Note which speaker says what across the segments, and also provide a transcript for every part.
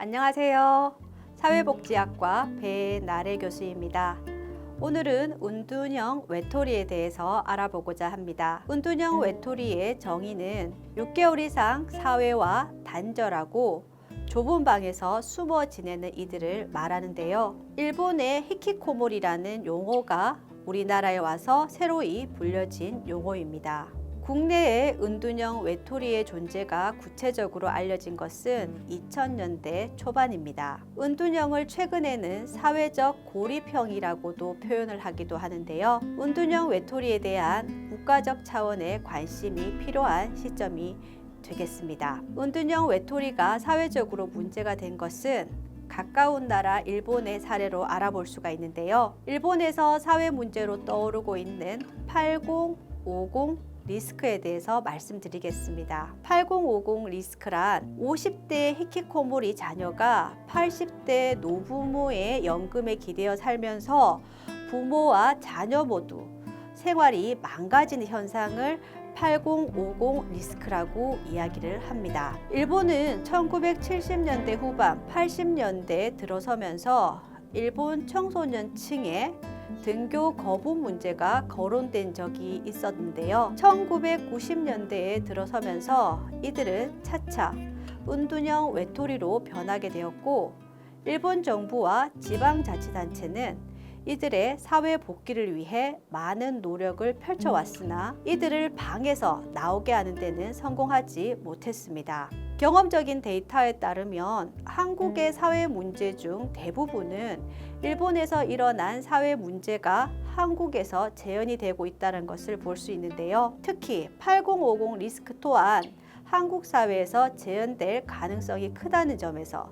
Speaker 1: 안녕하세요. 사회복지학과 배나래 교수입니다. 오늘은 운둔형 외톨이에 대해서 알아보고자 합니다. 운둔형 외톨이의 정의는 6개월 이상 사회와 단절하고 좁은 방에서 숨어 지내는 이들을 말하는데요. 일본의 히키코모리라는 용어가 우리나라에 와서 새로이 불려진 용어입니다. 국내에 은둔형 외톨이의 존재가 구체적으로 알려진 것은 2000년대 초반입니다. 은둔형을 최근에는 사회적 고립형이라고도 표현을 하기도 하는데요. 은둔형 외톨이에 대한 국가적 차원의 관심이 필요한 시점이 되겠습니다. 은둔형 외톨이가 사회적으로 문제가 된 것은 가까운 나라 일본의 사례로 알아볼 수가 있는데요. 일본에서 사회 문제로 떠오르고 있는 8050 리스크에 대해서 말씀드리겠습니다. 8050 리스크란 50대 히키코모리 자녀가 80대 노부모의 연금에 기대어 살면서 부모와 자녀 모두 생활이 망가지는 현상을 8050 리스크라고 이야기를 합니다. 일본은 1970년대 후반, 80년대 들어서면서 일본 청소년층의 등교 거부 문제가 거론된 적이 있었는데요. 1990년대에 들어서면서 이들은 차차 은둔형 외톨이로 변하게 되었고 일본 정부와 지방자치단체는 이들의 사회 복귀를 위해 많은 노력을 펼쳐왔으나 이들을 방에서 나오게 하는 데는 성공하지 못했습니다. 경험적인 데이터에 따르면 한국의 사회 문제 중 대부분은 일본에서 일어난 사회 문제가 한국에서 재현이 되고 있다는 것을 볼 수 있는데요. 특히 8050 리스크 또한 한국 사회에서 재현될 가능성이 크다는 점에서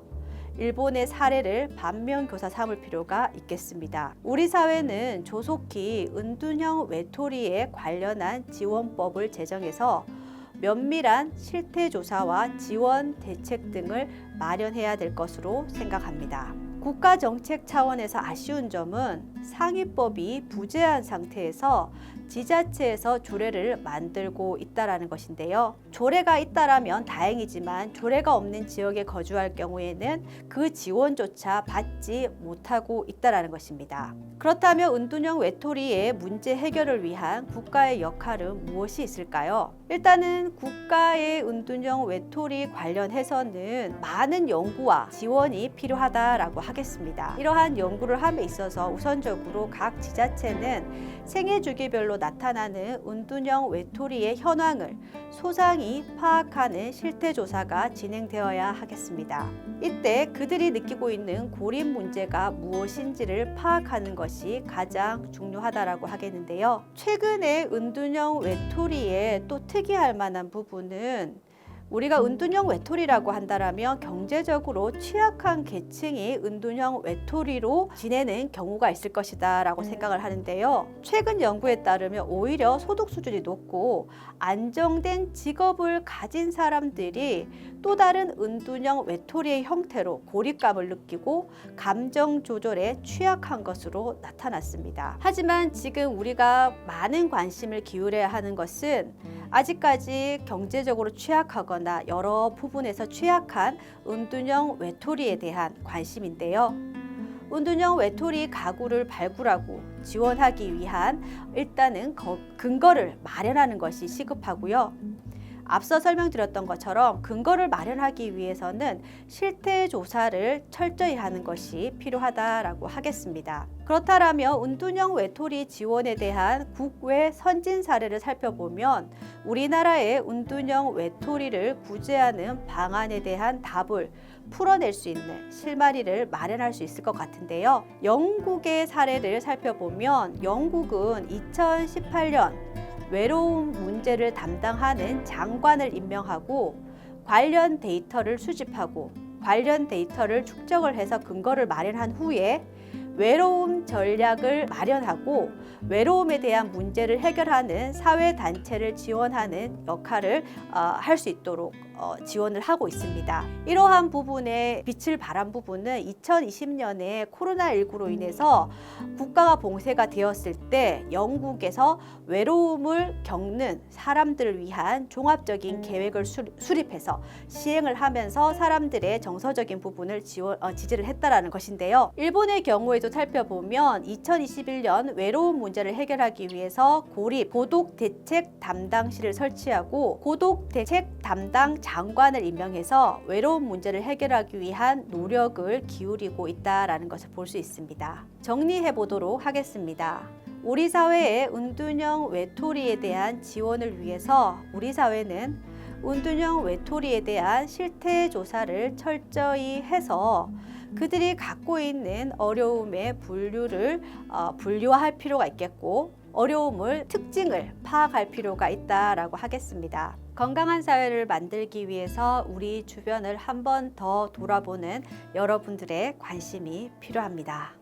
Speaker 1: 일본의 사례를 반면교사 삼을 필요가 있겠습니다. 우리 사회는 조속히 은둔형 외톨이에 관련한 지원법을 제정해서 면밀한 실태 조사와 지원 대책 등을 마련해야 될 것으로 생각합니다. 국가 정책 차원에서 아쉬운 점은 상위법이 부재한 상태에서 지자체에서 조례를 만들고 있다라는 것인데요. 조례가 있다라면 다행이지만 조례가 없는 지역에 거주할 경우에는 그 지원조차 받지 못하고 있다라는 것입니다. 그렇다면 은둔형 외톨이의 문제 해결을 위한 국가의 역할은 무엇이 있을까요? 일단은 국가의 은둔형 외톨이 관련해서는 많은 연구와 지원이 필요하다라고 하겠습니다. 이러한 연구를 함에 있어서 우선적으로 각 지자체는 생애 주기별로 나타나는 은둔형 외톨이의 현황을 소상히 파악하는 실태 조사가 진행되어야 하겠습니다. 이때 그들이 느끼고 있는 고립 문제가 무엇인지를 파악하는 것이 가장 중요하다라고 하겠는데요. 최근에 은둔형 외톨이의 또 특이할 만한 부분은 우리가 은둔형 외톨이라고 한다라면 경제적으로 취약한 계층이 은둔형 외톨이로 지내는 경우가 있을 것이다라고 생각을 하는데요. 최근 연구에 따르면 오히려 소득 수준이 높고 안정된 직업을 가진 사람들이 또 다른 은둔형 외톨이의 형태로 고립감을 느끼고 감정 조절에 취약한 것으로 나타났습니다. 하지만 지금 우리가 많은 관심을 기울여야 하는 것은 아직까지 경제적으로 취약하거나 여러 부분에서 취약한 은둔형 외톨이에 대한 관심인데요. 은둔형 외톨이 가구를 발굴하고 지원하기 위한 일단은 거- 근거를 마련하는 것이 시급하고요. 앞서 설명드렸던 것처럼 근거를 마련하기 위해서는 실태 조사를 철저히 하는 것이 필요하다라고 하겠습니다. 그렇다면 은둔형 외톨이 지원에 대한 국외 선진 사례를 살펴보면 우리나라의 은둔형 외톨이를 구제하는 방안에 대한 답을 풀어낼 수 있는 실마리를 마련할 수 있을 것 같은데요. 영국의 사례를 살펴보면 영국은 2018년 외로움 문제를 담당하는 장관을 임명하고 관련 데이터를 수집하고 관련 데이터를 축적을 해서 근거를 마련한 후에 외로움 전략을 마련하고 외로움에 대한 문제를 해결하는 사회 단체를 지원하는 역할을 어, 할수 있도록 어, 지원을 하고 있습니다. 이러한 부분에 빛을 발한 부분은 2020년에 코로나19로 인해서 국가가 봉쇄가 되었을 때 영국에서 외로움을 겪는 사람들을 위한 종합적인 계획을 수- 수립해서 시행을 하면서 사람들의 정서적인 부분을 지원, 어, 지지를 했다라는 것인데요. 일본의 경우에도 살펴보면 2021년 외로움 문제를 해결하기 위해서 고립 고독 대책 담당실을 설치하고 고독 대책 담당 장관을 임명해서 외로움 문제를 해결하기 위한 노력을 기울이고 있다라는 것을 볼 수 있습니다. 정리해 보도록 하겠습니다. 우리 사회의 은둔형 외톨이에 대한 지원을 위해서 우리 사회는 은둔형 외톨이에 대한 실태 조사를 철저히 해서 그들이 갖고 있는 어려움의 분류를 어, 분류할 필요가 있겠고 어려움을 특징을 파악할 필요가 있다라고 하겠습니다. 건강한 사회를 만들기 위해서 우리 주변을 한 번 더 돌아보는 여러분들의 관심이 필요합니다.